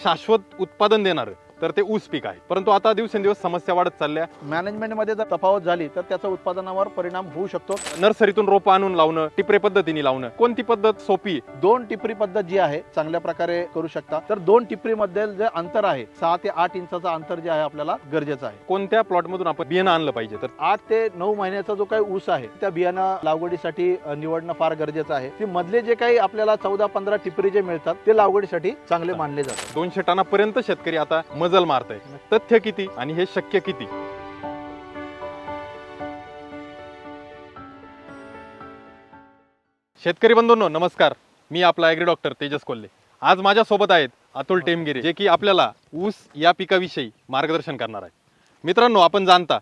शाश्वत उत्पादन देणार. तर ते ऊस पीक आहे. परंतु आता दिवसेंदिवस समस्या वाढत चालल्या. मॅनेजमेंटमध्ये जर तफावत झाली तर त्याचा उत्पादनावर परिणाम होऊ शकतो. नर्सरीतून रोपं आणून लावणं टिपरे पद्धतीने लावणं. कोणती पद्धत सोपी? दोन टिपरी पद्धत जी आहे चांगल्या प्रकारे करू शकता. तर दोन टिपरी मध्ये जे अंतर आहे सहा ते आठ इंचाचं अंतर जे आहे आपल्याला गरजेचं आहे. कोणत्या प्लॉट मधून आपण बियाणं आणलं पाहिजे तर? आठ ते नऊ महिन्याचा जो काही ऊस आहे त्या बियाणं लागवडीसाठी निवडणं फार गरजेचं आहे. ती मधले जे काही आपल्याला चौदा पंधरा टिपरी जे मिळतात ते लागवडीसाठी चांगले मानले जातात. दोनशे टनापर्यंत शेतकरी आता मजल मारत आहे तथ्य किती आणि हे शक्य किती? शेतकरी बंधूंनो नमस्कार. मी आपला ॲग्री डॉक्टर तेजस कोल्हे. आज माझ्यासोबत आहेत अतुल टेमगिरे जे की आपल्याला ऊस या पिकाविषयी मार्गदर्शन करणार आहेत. मित्रांनो आपण जाणता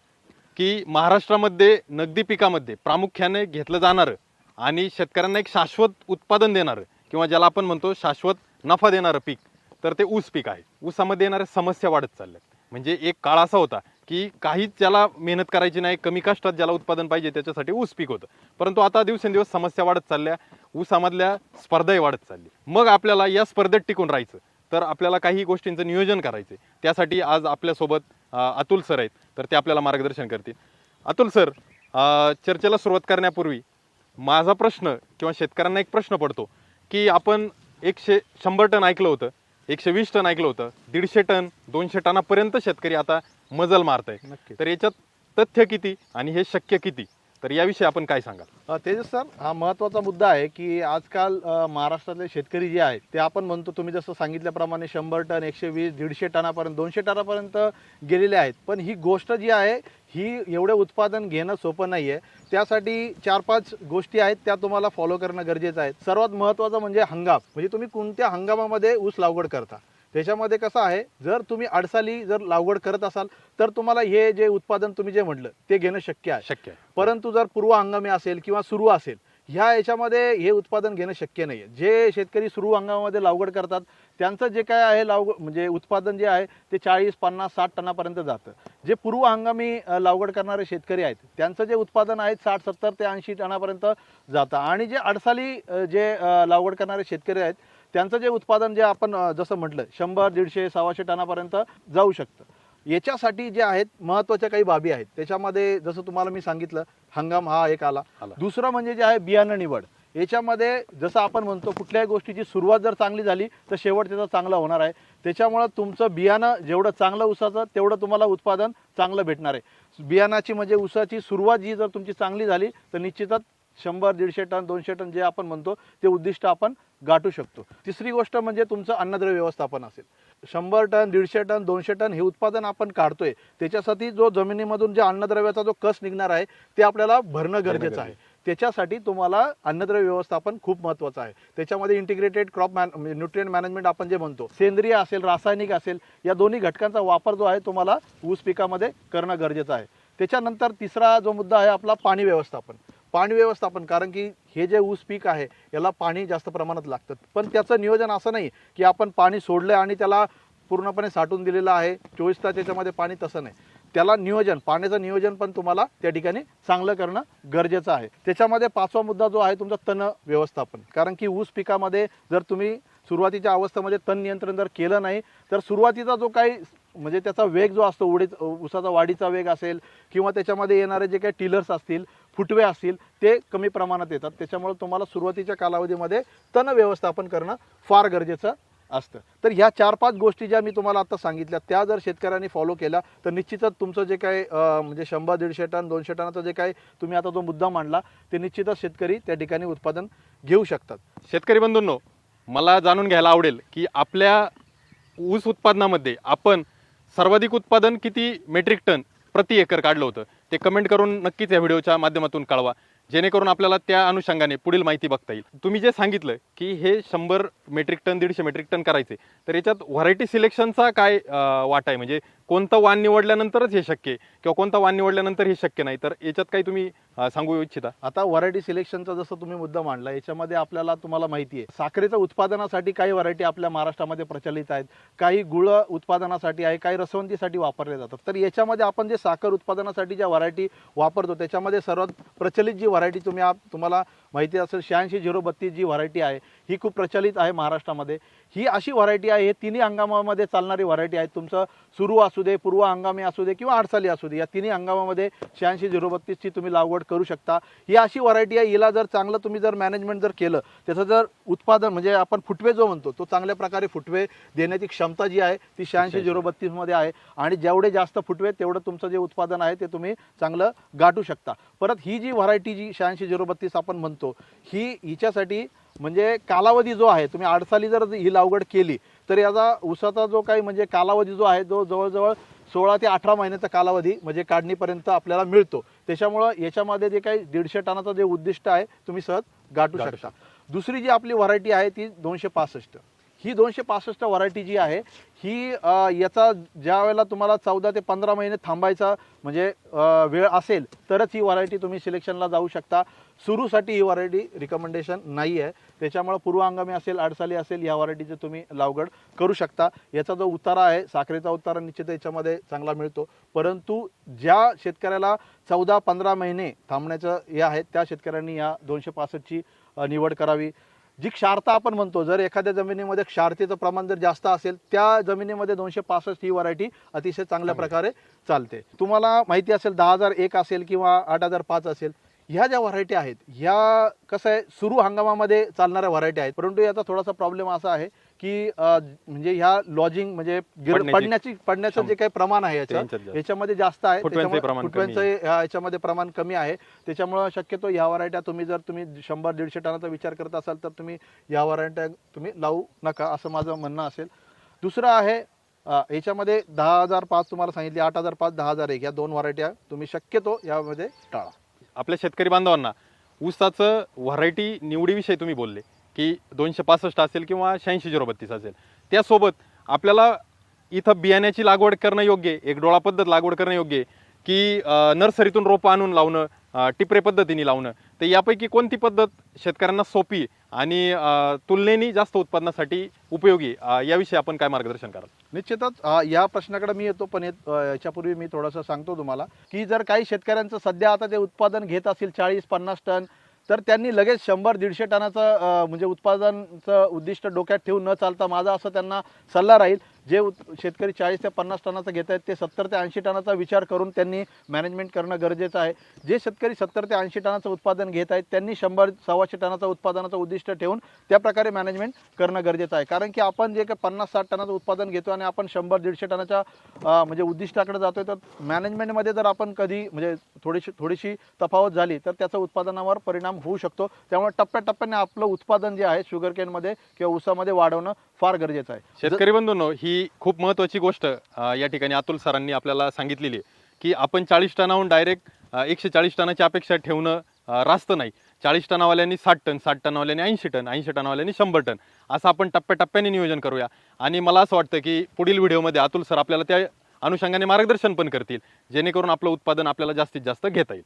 की महाराष्ट्रामध्ये नगदी पिकामध्ये प्रामुख्याने घेतलं जाणारं आणि शेतकऱ्यांना एक शाश्वत उत्पादन देणारं किंवा ज्याला आपण म्हणतो शाश्वत नफा देणारं पीक तर ते ऊस पीक आहे. ऊसामध्ये येणाऱ्या समस्या वाढत चालल्यात. म्हणजे एक काळ असा होता की काहीच ज्याला मेहनत करायची नाही कमी कष्टात ज्याला उत्पादन पाहिजे त्याच्यासाठी ऊस पीक होतं. परंतु आता दिवसेंदिवस समस्या वाढत चालल्या ऊसामधल्या स्पर्धाही वाढत चालली. मग आपल्याला या स्पर्धेत टिकून राहायचं. तर आपल्याला काही गोष्टींचं नियोजन करायचं आहे. त्यासाठी आज आपल्यासोबत अतुल सर आहेत. तर ते आपल्याला मार्गदर्शन करतील. अतुल सर चर्चेला सुरुवात करण्यापूर्वी माझा प्रश्न किंवा शेतकऱ्यांना एक प्रश्न पडतो की आपण एकशे शंभर टन ऐकलं होतं. एकशे वीस टन ऐकलं होतं. दीडशे टन दोनशे टनापर्यंत शेतकरी आता मजल मारत आहे तर याच्यात तथ्य किती आणि हे शक्य किती? तर याविषयी आपण काय सांगाल? तेजस सर हा महत्त्वाचा मुद्दा आहे की आजकाल महाराष्ट्रातले शेतकरी जे आहेत ते आपण म्हणतो तुम्ही जसं सांगितल्याप्रमाणे शंभर टन एकशे वीस दीडशे टनापर्यंत दोनशे टनापर्यंत गेलेले आहेत. पण ही गोष्ट जी आहे ही एवढे उत्पादन घेणं सोपं नाही आहे त्यासाठी चार पाच गोष्टी आहेत त्या तुम्हाला फॉलो करणं गरजेचं आहे. सर्वात महत्त्वाचं म्हणजे हंगाम. म्हणजे तुम्ही कोणत्या हंगामामध्ये ऊस लागवड करता? त्याच्यामध्ये कसं आहे जर तुम्ही अडसाली जर लागवड करत असाल तर तुम्हाला हे जे उत्पादन तुम्ही जे म्हटलं ते घेणं शक्य आहे. शक्य आहे. परंतु जर पूर्व हंगामी असेल किंवा सुरू असेल ह्या याच्यामध्ये हे उत्पादन घेणं शक्य नाही आहे जे शेतकरी सुरू हंगामामध्ये लागवड करतात त्यांचं जे काय आहे लावग म्हणजे उत्पादन जे आहे ते चाळीस पन्नास साठ टनापर्यंत जातं. जे पूर्व हंगामी लागवड करणारे शेतकरी आहेत त्यांचं जे उत्पादन आहे साठ सत्तर ते ऐंशी टनापर्यंत जातं. आणि जे अडसाली जे लागवड करणारे शेतकरी आहेत त्यांचं जे उत्पादन जे आपण जसं म्हटलं शंभर दीडशे सव्वाशे टनापर्यंत जाऊ शकतं. याच्यासाठी जे आहेत महत्त्वाच्या काही बाबी आहेत. त्याच्यामध्ये जसं तुम्हाला मी सांगितलं हंगाम हा एक आला. आला. दुसरं म्हणजे जे आहे बियाणं निवड. याच्यामध्ये जसं आपण म्हणतो कुठल्याही गोष्टीची सुरुवात जर चांगली झाली तर शेवट त्याचा चांगला होणार आहे. त्याच्यामुळं तुमचं बियाणं जेवढं चांगलं उसाचं तेवढं तुम्हाला उत्पादन चांगलं भेटणार आहे. बियाणाची म्हणजे उसाची सुरुवात जी जर तुमची चांगली झाली तर निश्चितच शंभर दीडशे टन दोनशे टन जे आपण म्हणतो ते उद्दिष्ट आपण गाठू शकतो. तिसरी गोष्ट म्हणजे तुमचं अन्नद्रव्य व्यवस्थापन असेल. शंभर टन दीडशे टन दोनशे टन हे उत्पादन आपण काढतोय. त्याच्यासाठी जो जमिनीमधून जे अन्नद्रव्याचा जो कस निघणार आहे ते आपल्याला भरणं गरजेचं आहे. त्याच्यासाठी तुम्हाला अन्नद्रव्य व्यवस्थापन खूप महत्त्वाचं आहे. त्याच्यामध्ये integrated crop man nutrient management आपण जे म्हणतो सेंद्रिय असेल रासायनिक असेल या दोन्ही घटकांचा वापर जो आहे तुम्हाला ऊस पिकामध्ये करणं गरजेचं आहे. त्याच्यानंतर तिसरा जो मुद्दा आहे आपला पाणी व्यवस्थापन. पाणी व्यवस्थापन कारण की हे जे ऊस पीक आहे याला पाणी जास्त प्रमाणात लागतं. पण त्याचं नियोजन असं नाही की आपण पाणी सोडलं आणि त्याला पूर्णपणे साठून दिलेलं आहे. चोवीस तास त्याच्यामध्ये पाणी तसं नाही. त्याला नियोजन पाण्याचं नियोजन पण तुम्हाला त्या ठिकाणी चांगलं करणं गरजेचं आहे. त्याच्यामध्ये पाचवा मुद्दा जो आहे तुमचा तण व्यवस्थापन. कारण की ऊस पिकामध्ये जर तुम्ही सुरुवातीच्या अवस्थेमध्ये तण नियंत्रण जर केलं नाही तर सुरुवातीचा जो काही म्हणजे त्याचा वेग जो असतो उडीत उसाचा वाढीचा वेग असेल किंवा त्याच्यामध्ये येणारे जे काही टिलर्स असतील फुटवे असतील ते कमी प्रमाणात येतात. त्याच्यामुळे तुम्हाला सुरुवातीच्या कालावधीमध्ये तण व्यवस्थापन करणं फार गरजेचं असतं. तर ह्या चार पाच गोष्टी ज्या मी तुम्हाला आता सांगितल्या त्या जर शेतकऱ्यांनी फॉलो केल्या तर निश्चितच तुमचं जे काही म्हणजे शंभर दीडशे टन दोनशे टनाचं जे काही तुम्ही आता जो मुद्दा मांडला ते निश्चितच शेतकरी त्या ठिकाणी उत्पादन घेऊ शकतात. शेतकरी बंधूंनो मला जाणून घ्यायला आवडेल की आपल्या ऊस उत्पादनामध्ये आपण सर्वाधिक उत्पादन किती मेट्रिक टन प्रति एकर काढलं होतं? ते कमेंट करून नक्कीच या व्हिडिओच्या माध्यमातून कळवा. जेणेकरून आपल्याला त्या अनुषंगाने पुढील माहिती बघता येईल. तुम्ही जे सांगितलं की हे शंभर मेट्रिक टन दीडशे मेट्रिक टन करायचे तर याच्यात व्हरायटी सिलेक्शनचा काय वाटा आहे? म्हणजे कोणतं वाण निवडल्यानंतरच हे शक्य आहे किंवा कोणतं वाण निवडल्यानंतर हे शक्य नाही? तर याच्यात काही तुम्ही सांगू इच्छिता? आता व्हरायटी सिलेक्शनचा जसं तुम्ही मुद्दा मांडला याच्यामध्ये आपल्याला तुम्हाला माहिती आहे साखरेच्या उत्पादनासाठी काही व्हरायटी आपल्या महाराष्ट्रामध्ये प्रचलित आहेत. काही गुळ उत्पादनासाठी आहे काही रसवंतीसाठी वापरले जातात. तर याच्यामध्ये आपण जे साखर उत्पादनासाठी ज्या व्हरायटी वापरतो त्याच्यामध्ये सर्वात प्रचलित जी व्हरायटी तुम्ही आप तुम्हाला माहिती असेल शहाऐंशी झिरो बत्तीस जी व्हरायटी आहे. ही खूप प्रचलित आहे महाराष्ट्रामध्ये. ही अशी व्हरायटी आहे हे तिन्ही हंगामामध्ये चालणारी व्हरायटी आहे. तुमचं सुरू असू दे पूर्व हंगामी असू दे किंवा आडसाली असू दे या तिन्ही हंगामामध्ये शहाऐंशी झिरो बत्तीसची तुम्ही लागवड करू शकता. ही अशी व्हरायटी आहे हिला जर चांगलं तुम्ही जर मॅनेजमेंट जर केलं त्याचं जर उत्पादन म्हणजे आपण फुटवे जो म्हणतो तो चांगल्या प्रकारे फुटवे देण्याची क्षमता जी आहे ती शहाऐंशी झिरो बत्तीसमध्ये आहे. आणि जेवढे जास्त फुटवे तेवढं तुमचं जे उत्पादन आहे ते तुम्ही चांगलं गाठू शकता. परत ही जी व्हरायटी जी शहाऐंशी झिरो बत्तीस आपण म्हणतो ही हिच्यासाठी म्हणजे कालावधी जो आहे तुम्ही आडसाली जर ही लागवड केली तर याचा उसाचा जो काही म्हणजे कालावधी जो आहे तो जवळजवळ सोळा ते अठरा महिन्याचा कालावधी म्हणजे काढणीपर्यंत आपल्याला मिळतो. त्याच्यामुळं याच्यामध्ये जे काही दीडशे टनाचं जे उद्दिष्ट आहे तुम्ही सहज गाठू शकता. दुसरी जी आपली व्हरायटी आहे ती दोनशे पासष्ट. ही दोनशे पासष्ट व्हरायटी जी आहे ही याचा ज्या वेळेला तुम्हाला चौदा ते पंधरा महिने थांबायचा म्हणजे वेळ असेल तरच ही व्हरायटी तुम्ही सिलेक्शनला जाऊ शकता. सुरूसाठी ही व्हरायटी रिकमेंडेशन नाही आहे त्याच्यामुळे पूर्वहंगामी असेल अडसाली असेल या व्हरायटीचे तुम्ही लागवड करू शकता. याचा जो उतारा आहे साखरेचा उतारा निश्चित याच्यामध्ये चांगला मिळतो. परंतु ज्या शेतकऱ्याला चौदा पंधरा महिने थांबण्याचं हे आहे त्या शेतकऱ्यांनी या दोनशे पासष्टची निवड करावी. जी क्षारता आपण म्हणतो जर एखाद्या जमिनीमध्ये क्षारतेचं प्रमाण जर जास्त असेल त्या जमिनीमध्ये दोनशे पासष्ट ही व्हरायटी अतिशय चांगल्या प्रकारे चालते. तुम्हाला माहिती असेल दहा हजार एक असेल किंवा आठ हजार पाच असेल ह्या ज्या व्हरायटी आहेत ह्या कसं आहे सुरू हंगामामध्ये चालणाऱ्या व्हरायटी आहेत. परंतु याचा थोडासा प्रॉब्लेम असा आहे की म्हणजे ह्या लॉजिंग म्हणजे पडण्याची पडण्याची जे काही प्रमाण आहे याचं. याच्यामध्ये जास्त आहे. फुटव्यांचं ह्या याच्यामध्ये प्रमाण कमी आहे त्याच्यामुळं शक्यतो ह्या व्हरायट्या तुम्ही जर तुम्ही शंभर दीडशे टनाचा विचार करत असाल तर तुम्ही या व्हरायट्या तुम्ही लावू नका असं माझं म्हणणं असेल दुसरं आहे याच्यामध्ये दहा हजार पाच तुम्हाला सांगितले आठ हजार पाच दहा हजार एक या दोन व्हरायट्या तुम्ही शक्यतो यामध्ये टाळा आपल्या शेतकरी बांधवांना ऊसाचं व्हरायटी निवडीविषयी तुम्ही बोलले की दोनशे पासष्ट असेल किंवा शहाऐंशी झिरो बत्तीस असेल. त्यासोबत आपल्याला इथं बियाण्याची लागवड करणं योग्य आहे एक डोळा पद्धत लागवड करणं योग्य आहे की नर्सरीतून रोपं आणून लावणं टिपरे पद्धतीने लावणं. तर यापैकी कोणती पद्धत शेतकऱ्यांना सोपी आणि तुलनेनी तुलनेने जास्त उत्पादनासाठी उपयोगी याविषयी आपण काय मार्गदर्शन कराल? निश्चितच या प्रश्नाकडे मी येतो पण येत- याच्यापूर्वी मी थोडंसं सांगतो तुम्हाला की जर काही शेतकऱ्यांचं सध्या आता ते उत्पादन घेत असेल चाळीस पन्नास टन तर त्यांनी लगेच शंभर दीडशे टनाचं म्हणजे उत्पादनचं उद्दिष्ट डोक्यात ठेवून न चालता माझा असं त्यांना सल्ला राहील. जे उत शेतकरी चाळीस ते पन्नास टनाचं घेत आहेत ते सत्तर ते ऐंशी टनाचा विचार करून त्यांनी मॅनेजमेंट करणं गरजेचं आहे. जे शेतकरी सत्तर ते ऐंशी टनाचं उत्पादन घेत आहेत त्यांनी शंभर सव्वाशे टनाचं उत्पादनाचं उद्दिष्ट ठेवून त्या प्रकारे मॅनेजमेंट करणं गरजेचं आहे. कारण की आपण जे काही पन्नास साठ टनाचं उत्पादन घेतो आणि आपण शंभर दीडशे टनाच्या म्हणजे उद्दिष्टाकडे जातोय तर मॅनेजमेंटमध्ये जर आपण कधी म्हणजे थोडीशी थोडीशी तफावत झाली तर त्याचा उत्पादनावर परिणाम होऊ शकतो. त्यामुळे टप्प्याटप्प्याने आपलं उत्पादन जे आहे शुगर केनमध्ये किंवा ऊसामध्ये वाढवणं फार गरजेचं आहे. शेतकरी बंधूंनो ही खूप महत्वाची गोष्ट या ठिकाणी अतुल सरांनी आपल्याला सांगितलेली आहे की आपण चाळीस टनाहून डायरेक्ट एकशे चाळीस टनाची अपेक्षा ठेवणं रास्त नाही. चाळीस टनावाल्यांनी साठ टन साठ टनावाल्यांनी ऐंशी टन ऐंशी टनावाल्यांनी शंभर टन. असं आपण टप्प्याटप्प्याने नियोजन करूया. आणि मला असं वाटतं की पुढील व्हिडिओमध्ये अतुल सर आपल्याला त्या अनुषंगाने मार्गदर्शन पण करतील जेणेकरून आपलं उत्पादन आपल्याला जास्तीत जास्त घेता येईल.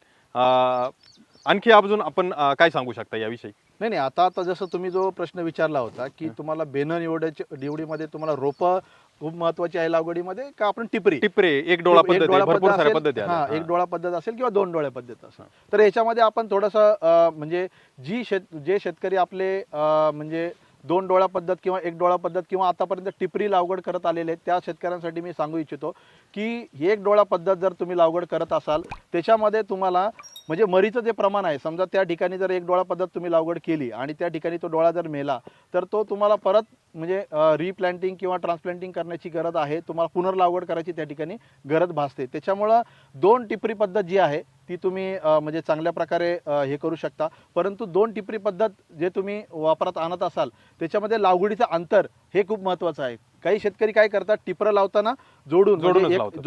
आणखी अजून आपण अ, काय सांगू शकता याविषयी? नाही नाही आता आता जसं तुम्ही जो प्रश्न विचारला होता की तुम्हाला बेन निवडायची निवडीमध्ये तुम्हाला रोपं खूप महत्वाची आहे लागवडीमध्ये का आपण टिपरी? टिपरे एक डोळा एक पद्धत आहे, डोळा भरपूर पद्धत साऱ्या असेल, पद्धती आल्या. हा. एक डोळा पद्धत असेल किंवा दोन डोळ्या पद्धत असेल. तर याच्यामध्ये आपण थोडंसं म्हणजे जी शेत जे शेतकरी आपले अं, म्हणजे दोन डोळा पद्धत किंवा एक डोळा पद्धत किंवा आतापर्यंत टिपरी लागवड करत आलेले आहेत त्या शेतकऱ्यांसाठी मी सांगू इच्छितो की एक डोळा पद्धत जर तुम्ही लागवड करत असाल त्याच्यामध्ये तुम्हाला म्हणजे मरीचं जे प्रमाण आहे समजा त्या ठिकाणी जर एक डोळा पद्धत तुम्ही लागवड केली आणि त्या ठिकाणी तो डोळा जर मेला तर तो तुम्हाला परत म्हणजे रिप्लांटिंग किंवा ट्रान्सप्लांटिंग करण्याची गरज आहे तुम्हाला पुनर्लागवड करायची त्या ठिकाणी गरज भासते. त्याच्यामुळं दोन टिपरी पद्धत जी आहे ती तुम्ही म्हणजे चांगल्या प्रकारे हे करू शकता. परंतु दोन टिपरी पद्धत जे तुम्ही वापरात आणत असाल त्याच्यामध्ये लागवडीचं अंतर हे खूप महत्त्वाचं आहे. काही शेतकरी काय करतात टिपरं लावताना जोडून म्हणजे एक- लावतात.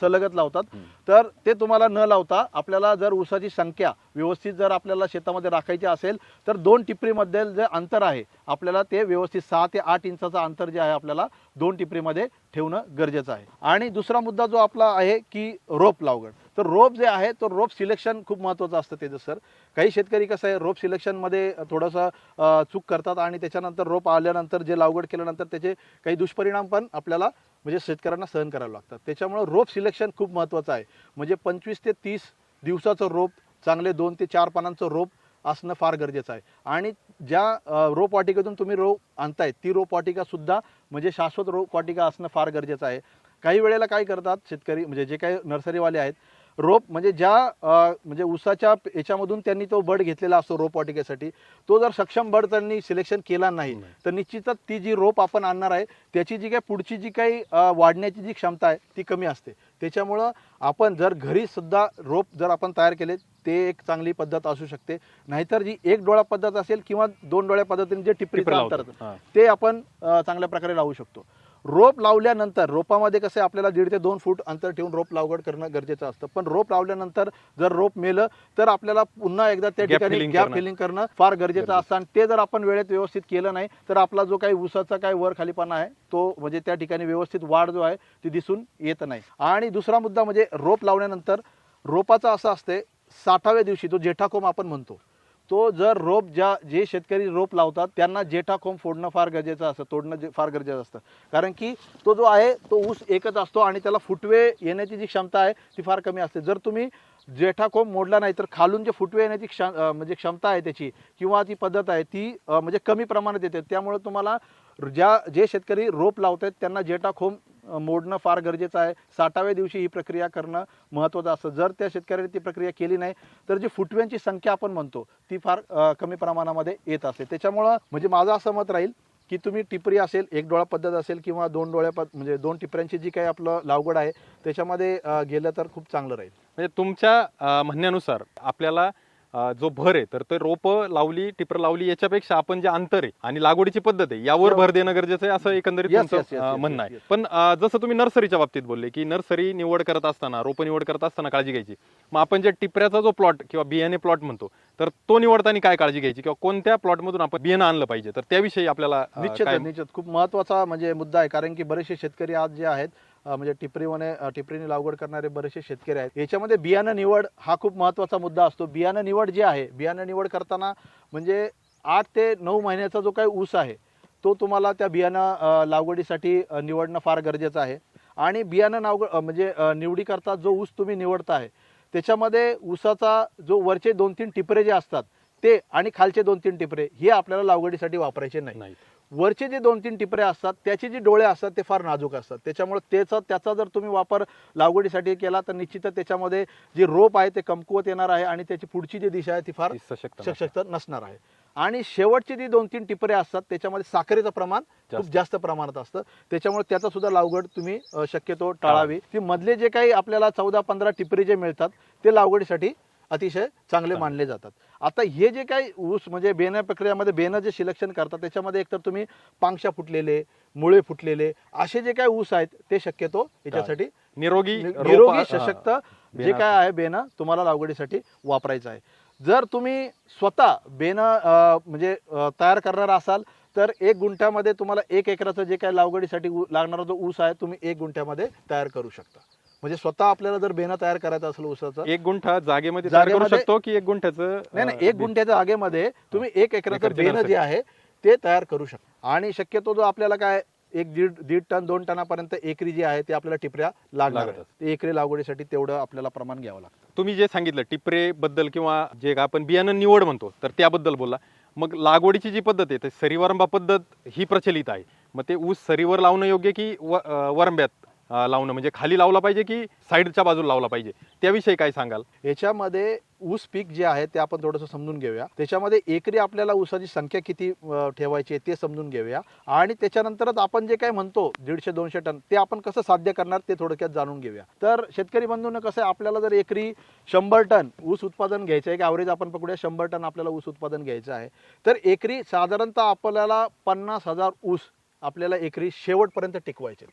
सलगत लावतात. तर ते तुम्हाला न लावता आपल्याला जर ऊसाची संख्या व्यवस्थित जर आपल्याला शेतामध्ये राखायची असेल तर दोन टिपरीमध्ये जे अंतर आहे आपल्याला ते व्यवस्थित सहा ते आठ इंचाचं अंतर जे आहे आपल्याला दोन टिपरीमध्ये ठेवणं गरजेचं आहे. आणि दुसरा मुद्दा जो आपला आहे की रोप लागवड. तर रोप जे आहे तो रोप सिलेक्शन खूप महत्त्वाचं असतं त्याचं सर काही शेतकरी कसं आहे रोप सिलेक्शनमध्ये थोडंसं चूक करतात आणि त्याच्यानंतर रोप आल्यानंतर जे लागवड केल्यानंतर त्याचे काही दुष्परिणाम पण आपल्याला म्हणजे शेतकऱ्यांना सहन करावे लागतात. त्याच्यामुळं रोप सिलेक्शन खूप महत्त्वाचं आहे. म्हणजे पंचवीस ते तीस दिवसाचं रोप चांगले दोन ते चार पानांचं रोप असणं फार गरजेचं आहे. आणि ज्या रोपवाटिकेतून तुम्ही रोप आणताय ती रोपवाटिका सुद्धा म्हणजे शाश्वत रोपवाटिका असणं फार गरजेचं आहे. काही वेळेला काय करतात शेतकरी म्हणजे जे काही नर्सरीवाले आहेत रोप म्हणजे ज्या म्हणजे ऊसाच्या याच्यामधून त्यांनी तो बड घेतलेला असतो रोपवाटिकेसाठी तो जर सक्षम बड त्यांनी सिलेक्शन केला नाही. तर निश्चितच ती जी रोप आपण आणणार आहे त्याची जी काही पुढची जी काही वाढण्याची जी क्षमता आहे ती कमी असते त्याच्यामुळं आपण जर घरी सुद्धा रोप जर आपण तयार केले ते एक चांगली पद्धत असू शकते नाहीतर जी एक डोळा पद्धत असेल किंवा दोन डोळ्या पद्धतीने जे टिपरे. ते आपण चांगल्या प्रकारे लावू शकतो रोप लावल्यानंतर रोपामध्ये कसं आपल्याला दीड ते दोन फूट अंतर ठेवून रोप लागवड करणं गरजेचं असतं. पण रोप लावल्यानंतर जर रोप मेलं तर आपल्याला पुन्हा एकदा त्या ठिकाणी गॅप. फिलिंग करणं. फार गरजेचं असतं. आणि ते जर आपण वेळेत व्यवस्थित केलं नाही तर आपला जो काही ऊसाचा काही वर खालीपणा आहे तो म्हणजे त्या ठिकाणी व्यवस्थित वाढ जो आहे ती दिसून येत नाही. आणि दुसरा मुद्दा म्हणजे रोप लावल्यानंतर रोपाचा असं असते साठाव्या दिवशी तो जेठाकोम आपण म्हणतो तो जर रोप ज्या जे शेतकरी रोप लावतात त्यांना जेठा खोंब फोडणं फार गरजेचं असतं तोडणं जे- फार गरजेचं असतं. कारण की तो जो आहे तो ऊस एकच असतो आणि त्याला फुटवे येण्याची जी क्षमता आहे ती फार कमी असते. जर तुम्ही जेठा खोंब मोडला नाही तर खालून जे फुटवे येण्याची क्ष म्हणजे क्षमता आहे त्याची किंवा ती पद्धत आहे ती म्हणजे कमी प्रमाणात येते. त्यामुळे तुम्हाला ज्या जे शेतकरी रोप लावत आहेत त्यांना जेठा खोंब मोडणं फार गरजेचं आहे. साठाव्या दिवशी ही प्रक्रिया करणं महत्त्वाचं असतं. जर त्या शेतकऱ्याने ती प्रक्रिया केली नाही तर जी फुटव्यांची संख्या आपण म्हणतो ती फार कमी प्रमाणामध्ये येत असते. त्याच्यामुळं म्हणजे माझं असं मत राहील की तुम्ही टिपरी असेल एक डोळा पद्धत असेल किंवा दोन डोळ्या पद म्हणजे दोन टिपऱ्यांची जी काही आपलं लावगड आहे त्याच्यामध्ये गेलं तर खूप चांगलं राहील. म्हणजे तुमच्या म्हणण्यानुसार आपल्याला जो भर आहे तर ते रोपं लावली टिपर लावली याच्यापेक्षा आपण जे अंतर आहे आणि लागवडीची पद्धत आहे यावर भर देणं गरजेचं आहे असं एकंदरीत तुमचं म्हणणं आहे. पण जसं तुम्ही नर्सरीच्या बाबतीत बोलले की नर्सरी निवड करत असताना रोपं निवड करत असताना काळजी घ्यायची. मग आपण जे टिपऱ्याचा जो प्लॉट किंवा बियाणे प्लॉट म्हणतो तर तो निवडताना काय काळजी घ्यायची? किंवा कोणत्या प्लॉटमधून आपण बियाणं आणलं पाहिजे? तर त्याविषयी आपल्याला निश्चित निश्चित खूप महत्त्वाचा म्हणजे मुद्दा आहे कारण की बरेचसे शेतकरी आज जे आहेत म्हणजे टिपरीवने टिपरीने लागवड करणारे बरेचसे शेतकरी आहेत. याच्यामध्ये बियाणं निवड हा खूप महत्त्वाचा मुद्दा असतो. बियाणं निवड जे आहे बियाणं निवड करताना म्हणजे आठ ते नऊ महिन्याचा जो काही ऊस आहे तो तुम्हाला त्या बियाणं लागवडीसाठी निवडणं फार गरजेचं आहे. आणि बियाणं नाव म्हणजे निवडीकरता जो ऊस तुम्ही निवडता आहे त्याच्यामध्ये ऊसाचा जो वरचे दोन तीन टिपरे जे असतात ते आणि खालचे दोन तीन टिपरे हे आपल्याला लागवडीसाठी वापरायचे नाही वरचे जे दोन तीन टिपरे असतात त्याचे जे डोळे असतात ते फार नाजूक असतात. त्याच्यामुळे त्याचा त्याचा जर तुम्ही वापर लागवडीसाठी केला तर निश्चितच त्याच्यामध्ये जे रोप आहे ते कमकुवत येणार आहे आणि त्याची पुढची जी दिशा आहे ती फार सशक्त नसणार. आहे. आणि शेवटची जी दोन तीन टिपरे असतात त्याच्यामध्ये साखरेचं प्रमाण खूप जास्त. प्रमाणात असतं. त्याच्यामुळे त्याचा सुद्धा लागवड तुम्ही शक्यतो टाळावी. ती मधले जे काही आपल्याला चौदा पंधरा टिपरे जे मिळतात ते लागवडीसाठी अतिशय चांगले मानले जातात. आता हे जे काही ऊस म्हणजे बेण्या प्रक्रियामध्ये बेणं जे सिलेक्शन करतात त्याच्यामध्ये एकतर तुम्ही पांगशा फुटलेले मुळे फुटलेले असे जे काही ऊस आहेत ते शक्यतो याच्यासाठी निरोगी निरोगी सशक्त जे काय आहे बेणं तुम्हाला लागवडीसाठी वापरायचं आहे. जर तुम्ही स्वतः बेणं म्हणजे तयार करणार असाल तर एक गुंठ्यामध्ये तुम्हाला एक एकराचं जे काय लागवडीसाठी ऊ- लागणारा जो ऊस आहे तुम्ही एक गुंठ्यामध्ये तयार करू शकता. म्हणजे स्वतः आपल्याला जर बेणं तयार करायचं असेल ऊसाचं एक गुंठा जागेमध्ये तयार करू जागेमध्ये- शकतो की एक गुंठ्याचं नाही नाही एक गुंठ्याच्या जागेमध्ये तुम्ही एक एकराचं नर्सरी. जे आहे ते तयार करू शकता आणि शक्यतो जो आपल्याला काय एक दीड दीड टन दोन टनापर्यंत एकरी जी आहे ते आपल्याला टिपऱ्या लागणार लागत आहेत. ते एकरी लागवडीसाठी तेवढं आपल्याला प्रमाण घ्यावं लागतं. तुम्ही जे सांगितलं टिपरे बद्दल किंवा जे आपण बियाणं निवड म्हणतो तर त्याबद्दल बोला. मग लागवडीची जी पद्धत आहे ते सरीवरंबा पद्धत ही प्रचलित आहे. मग ते ऊस सरीवर लावणं योग्य की व- अं, वरंब्यात? लावणं. म्हणजे खाली लावला पाहिजे की साईडच्या बाजूला लावला पाहिजे? त्याविषयी काय सांगाल? याच्यामध्ये ऊस पीक जे आहे ते आपण थोडंसं समजून घेऊया. त्याच्यामध्ये एकरी आपल्याला ऊसाची संख्या किती ठेवायची आहे ते समजून घेऊया. आणि त्याच्यानंतरच आपण जे काय म्हणतो दीडशे दोनशे टन ते आपण कसं साध्य करणार ते थोडक्यात जाणून घेऊया. तर शेतकरी बंधूंना कसं आहे, आपल्याला जर एकरी शंभर टन ऊस उत्पादन घ्यायचं आहे की ॲव्हरेज आपण पकडूया शंभर टन आपल्याला ऊस उत्पादन घ्यायचं आहे. तर एकरी साधारणतः आपल्याला पन्नास हजार ऊस आपल्याला एकरी शेवटपर्यंत टिकवायचे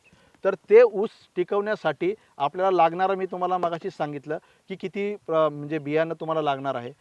तर ते ऊस टिकवण्यासाठी आपल्याला लागणारं मी तुम्हाला मगाशीच सांगितलं की किती म्हणजे बियाणं तुम्हाला लागणार आहे.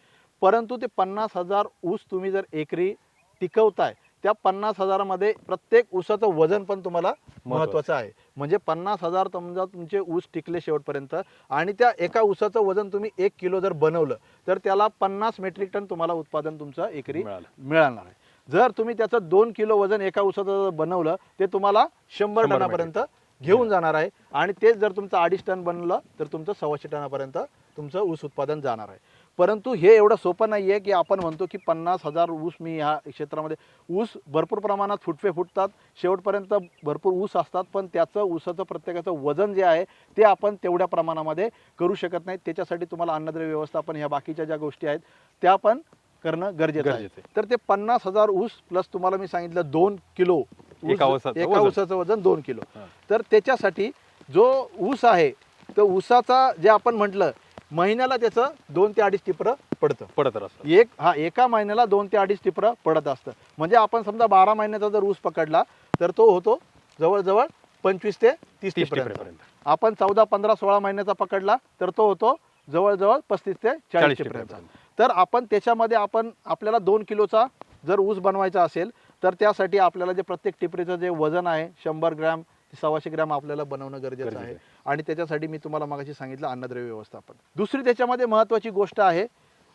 परंतु ते पन्नास हजार ऊस तुम्ही जर एकरी टिकवताय त्या पन्नास हजारामध्ये प्रत्येक ऊसाचं वजन पण तुम्हाला महत्वाचं आहे. म्हणजे पन्नास हजार समजा तुमचे ऊस टिकले शेवटपर्यंत आणि त्या एका ऊसाचं वजन तुम्ही एक किलो जर बनवलं तर त्याला पन्नास मेट्रिक टन तुम्हाला उत्पादन तुमचं एकरी मिळालं. मिळणार आहे. जर तुम्ही त्याचं दोन किलो वजन एका ऊसाचं जर बनवलं ते तुम्हाला शंभर टनापर्यंत घेऊन जाणार आहे. आणि तेच जर तुमचं अडीच टन बनलं तर तुमचं सव्वाशे टनापर्यंत तुमचं ऊस उत्पादन जाणार आहे. परंतु हे एवढं सोपं नाही आहे की आपण म्हणतो की पन्नास हजार ऊस मी ह्या क्षेत्रामध्ये ऊस भरपूर प्रमाणात फुटवे फुटतात शेवटपर्यंत भरपूर ऊस असतात पण त्याचं ऊसाचं प्रत्येकाचं वजन जे आहे ते आपण तेवढ्या प्रमाणामध्ये करू शकत नाही. त्याच्यासाठी तुम्हाला अन्नद्रव्य व्यवस्थापन ह्या बाकीच्या ज्या गोष्टी आहेत त्या पण करणं गरजेचं आहे. तर ते पन्नास हजार ऊस प्लस तुम्हाला मी सांगितलं दोन किलो ऊस- एका ऊसाचं एका वजन. ऊसाचं वजन दोन किलो हा. तर त्याच्यासाठी जो ऊस आहे तो ऊसाचा जे आपण म्हटलं महिन्याला त्याचं दोन ते अडीच टिपरं पडतं पडत असतं एक हा एका महिन्याला दोन ते अडीच टिपरं पडत असतं म्हणजे आपण समजा बारा महिन्याचा जर ऊस पकडला तर तो होतो जवळजवळ पंचवीस ते तीस टिपऱ्यापर्यंत. आपण चौदा पंधरा सोळा महिन्याचा पकडला तर तो होतो जवळजवळ पस्तीस ते चाळीस चाळीस टिपऱ्यांचा टिपऱ्यापर्यंत. तर आपण त्याच्यामध्ये आपण आपल्याला दोन किलोचा जर ऊस बनवायचा असेल तर त्यासाठी आपल्याला जे प्रत्येक टिपरीचं जे वजन आहे शंभर ग्रॅम ते सव्वाशे ग्रॅम आपल्याला बनवणं गरजेचं आहे. आणि त्याच्यासाठी मी तुम्हाला मागाशी सांगितलं अन्नद्रव्य व्यवस्थापन. दुसरी त्याच्यामध्ये महत्वाची गोष्ट आहे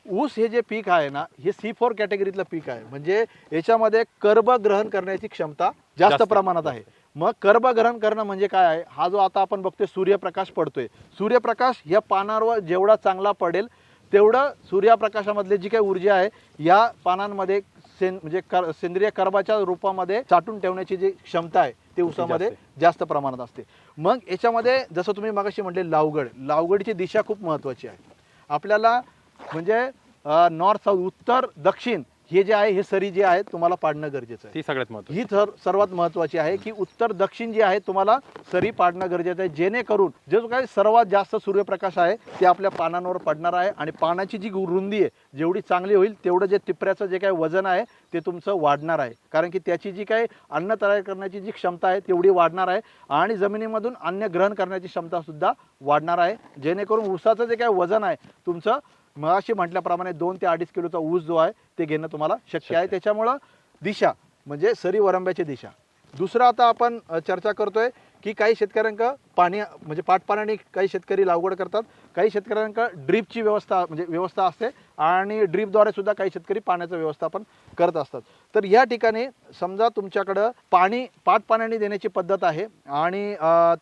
ऊस हे जे पीक आहे ना हे सी फोर कॅटेगरीतलं पीक आहे. म्हणजे याच्यामध्ये कर्ब ग्रहण करण्याची क्षमता जास्त जास्त. प्रमाणात आहे. मग कर्ब ग्रहण करणं म्हणजे काय आहे? हा जो आता आपण बघतोय सूर्यप्रकाश पडतोय. सूर्यप्रकाश या पानांवर जेवढा चांगला पडेल तेवढं सूर्यप्रकाशामधली जी काही ऊर्जा आहे या पानांमध्ये सेन म्हणजे कर सेंद्रिय कर्बाच्या रूपामध्ये साठून ठेवण्याची जी क्षमता आहे ते ऊसामध्ये जास्त जास्त प्रमाणात असते. मग याच्यामध्ये जसं तुम्ही मगाशी म्हटले लावगड लावगडची दिशा खूप महत्त्वाची आहे. आपल्याला म्हणजे नॉर्थ साऊथ उत्तर दक्षिण हे जे आहे हे सरी जे आहे तुम्हाला पाडणं गरजेचं आहे. ती सगळ्यात महत्वाची ही तर सर्वात महत्वाची आहे की उत्तर दक्षिण जे आहे तुम्हाला सरी पाडणं गरजेचं आहे. जेणेकरून जे जो काही सर्वात जास्त सूर्यप्रकाश आहे ते आपल्या पानांवर पडणार आहे आणि पानाची जी रुंदी आहे जेवढी चांगली होईल तेवढं जे टिपऱ्याचं जे काही वजन आहे ते तुमचं वाढणार आहे. कारण की त्याची जी काही अन्न तयार करण्याची जी क्षमता आहे तेवढी वाढणार आहे आणि जमिनीमधून अन्न ग्रहण करण्याची क्षमता सुद्धा वाढणार आहे. जेणेकरून ऊसाचं जे काही वजन आहे तुमचं मगाशी म्हटल्याप्रमाणे दोन ते अडीच किलोचा ऊस जो आहे ते घेणं तुम्हाला शक्य आहे. त्याच्यामुळं दिशा म्हणजे सरी वरंब्याची दिशा. दुसरं आता आपण चर्चा करतोय की काही शेतकऱ्यांका पाणी म्हणजे पाटपाण्याने काही शेतकरी लागवड करतात काही शेतकऱ्यांका ड्रीपची व्यवस्था म्हणजे व्यवस्था असते आणि ड्रीपद्वारे सुद्धा काही शेतकरी पाण्याचं व्यवस्थापन करत असतात. तर या ठिकाणी समजा तुमच्याकडं पाणी पाटपाण्याने देण्याची पद्धत आहे आणि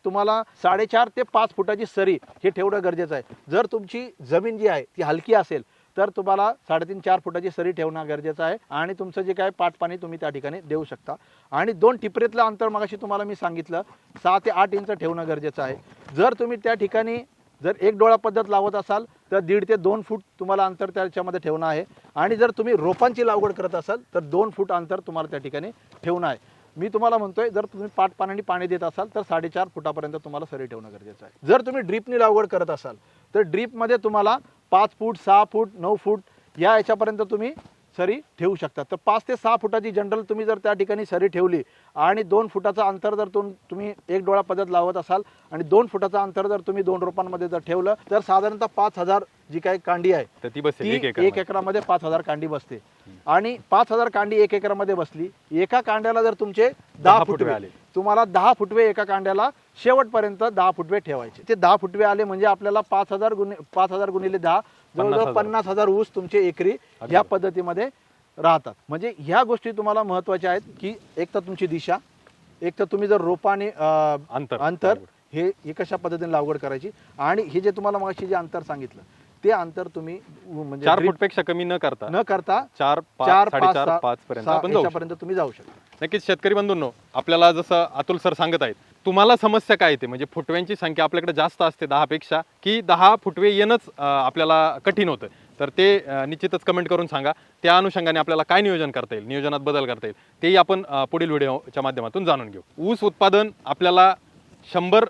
तुम्हाला साडेचार ते पाच फुटाची सरी हे ठेवणं गरजेचं आहे. जर तुमची जमीन जी आहे ती हलकी असेल तर तुम्हाला साडेतीन चार फुटाची सरी ठेवणं गरजेचं आहे आणि तुमचं जे काय पाटपाणी तुम्ही त्या ठिकाणी देऊ शकता. आणि दोन टिपरीतलं अंतर मगाशी तुम्हाला मी सांगितलं सहा ते आठ इंच ठेवणं गरजेचं आहे. जर तुम्ही त्या ठिकाणी जर एक डोळा पद्धत लावत असाल तर दीड ते दोन फूट तुम्हाला अंतर त्याच्यामध्ये ठेवणं आहे. आणि जर तुम्ही रोपांची लागवड करत असाल तर दोन फूट अंतर तुम्हाला त्या ठिकाणी ठेवणं आहे. मी तुम्हाला म्हणतोय जर तुम्ही पाट पाण्याने पाणी देत असाल तर साडेचार फुटापर्यंत तुम्हाला सरी ठेवणं गरजेचं आहे. जर तुम्ही ड्रीपनी लागवड करत असाल तर ड्रीपमध्ये तुम्हाला पाच फूट सहा फूट नऊ फूट या याच्यापर्यंत तुम्ही सरी ठेवू शकता. तर पाच ते सहा फुटाची जनरल तुम्ही जर त्या ठिकाणी सरी ठेवली आणि दोन फुटाचं अंतर जर तुम तुम्ही एक डोळा पद्धत लावत असाल आणि दोन फुटाचं अंतर जर तुम्ही दोन रोपांमध्ये जर ठेवलं तर साधारणतः पाच हजार जी काही कांडी आहे तर ती बसेल एक एकर एक एकरामध्ये पाच हजार कांडी बसते आणि पाच हजार कांडी एक एकरामध्ये बसली एका कांड्याला जर तुमचे दहा फुटवे फुटवे आले. तुम्हाला दहा फुटवे एका कांड्याला शेवटपर्यंत दहा फुटवे ठेवायचे ते दहा फुटवे आले म्हणजे आपल्याला पाच हजार गुणि पाच हजार गुणिले दहा जवळजवळ हजार. पन्नास हजार ऊस तुमचे एकरी अगदी या बरोबर. पद्धतीमध्ये राहतात म्हणजे ह्या गोष्टी तुम्हाला महत्त्वाच्या आहेत की एक तर तुमची दिशा एक तर तुम्ही जर रोपाने अं, अंतर. अंतर हे हे कशा पद्धतीने लागवड करायची आणि हे जे तुम्हाला मगाशी जे अंतर सांगितलं ते अंतर तुम्ही म्हणजे चार drip फूटपेक्षा कमी न करता. न करता चार चार साडेचार पाच पर्यंत आपण जाऊ. याच्यापर्यंत तुम्ही जाऊ शकता. नक्कीच शेतकरी बंधूंनो आपल्याला जसं अतुल सर सांगत आहेत तुम्हाला समस्या काय येते म्हणजे फुटव्यांची संख्या आपल्याकडे जास्त असते दहा पेक्षा की दहा फुटवे येणंच आपल्याला कठीण होतं? तर ते निश्चितच कमेंट करून सांगा. त्या अनुषंगाने आपल्याला काय नियोजन करता येईल? नियोजनात बदल करता येईल? तेही आपण पुढील व्हिडिओच्या माध्यमातून जाणून घेऊ. ऊस उत्पादन आपल्याला शंभर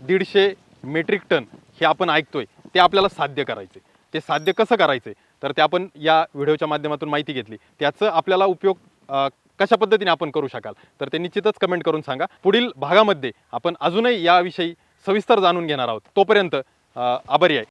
दीडशे मेट्रिक टन हे आपण ऐकतोय ते आपल्याला साध्य करायचे ते साध्य कसं करायचे तर ते आपण या व्हिडिओच्या माध्यमातून माहिती घेतली. त्याचं आपल्याला उपयोग कशा पद्धतीने आपण करू शकाल? तर ते निश्चितच कमेंट करून सांगा. पुढील भागामध्ये आपण अजूनही याविषयी सविस्तर जाणून घेणार आहोत. तोपर्यंत आभारी आहे.